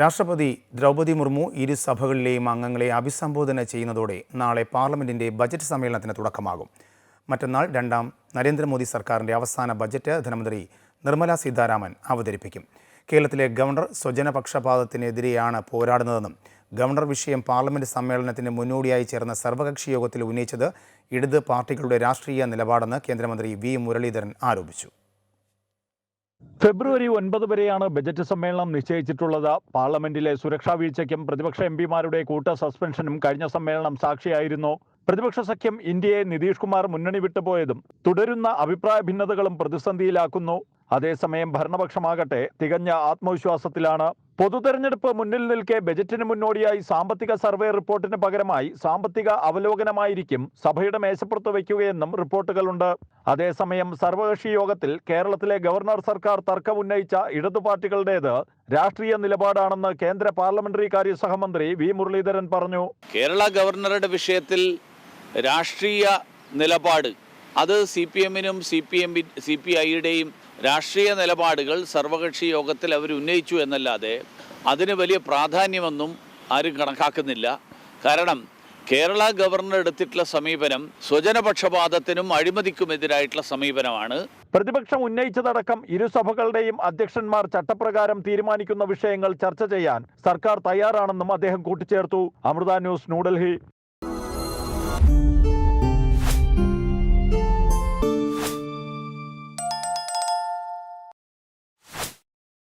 രാഷ്ട്രപതി ദ്രൗപദി മുർമു ഇരു സഭകളിലെയും അംഗങ്ങളെ അഭിസംബോധന ചെയ്യുന്നതോടെ നാളെ പാർലമെന്റിന്റെ ബജറ്റ് സമ്മേളനത്തിന് തുടക്കമാകും. മറ്റന്നാൾ രണ്ടാം നരേന്ദ്രമോദി സർക്കാരിന്റെ അവസാന ബജറ്റ് ധനമന്ത്രി നിർമ്മല സീതാരാമൻ അവതരിപ്പിക്കും. കേരളത്തിലെ ഗവർണർ സ്വജനപക്ഷപാതത്തിനെതിരെയാണ് പോരാടുന്നതെന്നും ഗവർണർ വിഷയം പാർലമെന്റ് സമ്മേളനത്തിന് മുന്നോടിയായി ചേർന്ന സർവകക്ഷി യോഗത്തിൽ ഉന്നയിച്ചത് ഇടത് പാർട്ടികളുടെ രാഷ്ട്രീയ നിലപാടെന്ന് കേന്ദ്രമന്ത്രി വി മുരളീധരൻ ആരോപിച്ചു. ഫെബ്രുവരി ഒൻപത് വരെയാണ് ബജറ്റ് സമ്മേളനം നിശ്ചയിച്ചിട്ടുള്ളത്. പാർലമെന്റിലെ സുരക്ഷാ വീഴ്ചയ്ക്കും പ്രതിപക്ഷ എം പിമാരുടെ കൂട്ട സസ്പെൻഷനും കഴിഞ്ഞ സമ്മേളനം സാക്ഷിയായിരുന്നു. പ്രതിപക്ഷ സഖ്യം ഇന്ത്യയെ നിതീഷ് കുമാർ മുന്നണി വിട്ടുപോയതും തുടരുന്ന അഭിപ്രായ ഭിന്നതകളും പ്രതിസന്ധിയിലാക്കുന്നു. അതേസമയം ഭരണപക്ഷമാകട്ടെ തികഞ്ഞ ആത്മവിശ്വാസത്തിലാണ്. പൊതുതെരഞ്ഞെടുപ്പ് മുന്നിൽ നിൽക്കെ ബജറ്റിന് മുന്നോടിയായി സാമ്പത്തിക സർവേ റിപ്പോർട്ടിന് പകരമായി സാമ്പത്തിക അവലോകനമായിരിക്കും സഭയുടെ മേശപ്പുറത്ത് വയ്ക്കുകയെന്നും റിപ്പോർട്ടുകളുണ്ട്. അതേസമയം സർവകക്ഷി യോഗത്തിൽ കേരളത്തിലെ ഗവർണർ സർക്കാർ തർക്കം ഉന്നയിച്ച ഇടതു പാർട്ടികളുടേത് രാഷ്ട്രീയ നിലപാടാണെന്ന് കേന്ദ്ര പാർലമെന്ററി കാര്യ സഹമന്ത്രി വി മുരളീധരൻ പറഞ്ഞു. കേരള ഗവർണറുടെ വിഷയത്തിൽ രാഷ്ട്രീയ നിലപാട് അത് സി പി എമ്മിനും C P M C P ഐയുടെയും രാഷ്ട്രീയ നിലപാടുകൾ സർവകക്ഷി യോഗത്തിൽ അവർ ഉന്നയിച്ചു എന്നല്ലാതെ അതിന് വലിയ പ്രാധാന്യമൊന്നും ആരും കണക്കാക്കുന്നില്ല. കാരണം കേരള ഗവർണർ എടുത്തിട്ടുള്ള സമീപനം സ്വജനപക്ഷപാതത്തിനും അഴിമതിക്കുമെതിരായിട്ടുള്ള സമീപനമാണ്. പ്രതിപക്ഷം ഉന്നയിച്ചതടക്കം ഇരുസഭകളുടെയും അധ്യക്ഷന്മാർ ചട്ടപ്രകാരം തീരുമാനിക്കുന്ന വിഷയങ്ങൾ ചർച്ച ചെയ്യാൻ സർക്കാർ തയ്യാറാണെന്നും അദ്ദേഹം കൂട്ടിച്ചേർത്തു. അമൃത ന്യൂസ് ന്യൂഡൽഹി.